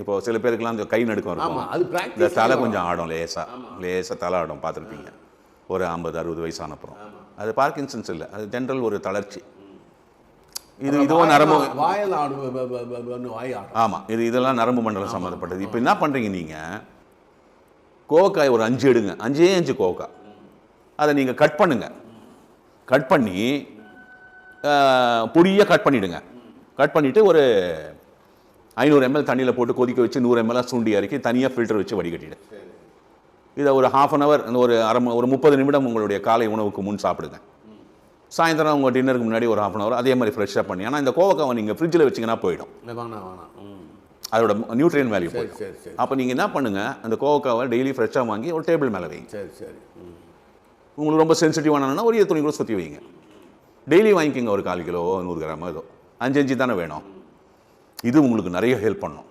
இப்போ சில பேருக்குலாம் இந்த கை நடுக்கம் இருக்கும். அது இந்த தலை கொஞ்சம் ஆடும் லேசாக லேசாக தலை ஆடும் பார்த்துருப்பீங்க. ஒரு ஐம்பது அறுபது வயசான அப்புறம். அது பார்க்கின்சன்ஸ் இல்லை. அது ஜென்ரல் ஒரு தளர்ச்சி. இது இதுவும் நரம்பு வாயில் ஆமாம் இது இதெல்லாம் நரம்பு மண்டலம் சம்மந்தப்பட்டது. இப்போ என்ன பண்ணுறீங்க நீங்கள் கோவக்காய் ஒரு அஞ்சு எடுங்க. அஞ்சே அஞ்சு கோவக்காய். அதை நீங்கள் கட் பண்ணுங்க. கட் பண்ணி பொடியாக கட் பண்ணிவிடுங்க கட் பண்ணிவிட்டு ஒரு ஐநூறு எம்எல் தண்ணியில் போட்டு கொதிக்க வச்சு நூறு எம்எல் சுண்டி இறக்கி தனியாக ஃபில்டர் வச்சு வடிகட்டிடு. இதை ஒரு ஹாஃப் அன் ஹவர் ஒரு அரை ஒரு முப்பது நிமிடம் உங்களுடைய காலை உணவுக்கு முன் சாப்பிடுங்க. சாயந்தரம் உங்கள் டின்னருக்கு முன்னாடி ஒரு ஹாஃப் அன் ஹவர் அதே மாதிரி ஃப்ரெஷ்ஷாக பண்ணி ஆனால் இந்த கோவக்காவை நீங்கள் ஃப்ரிட்ஜில் வச்சிங்கன்னா போயிடும். அதோட நியூட்ரியன் வேல்யூ போயிடும். அப்போ நீங்கள் என்ன பண்ணுங்கள் அந்த கோவக்காவை டெய்லி ஃப்ரெஷ்ஷாக வாங்கி ஒரு டேபிள் மேலே வைங்க. சரி சரி. உங்களுக்கு ரொம்ப சென்சிட்டிவானா ஒரு துணி கூட சுற்றி வைங்க. டெய்லி வாங்கிக்கோங்க ஒரு கால் கிலோ நூறு கிராமோ ஏதோ. அஞ்சு அஞ்சு தானே வேணும். இது உங்களுக்கு நிறைய ஹெல்ப் பண்ணும்.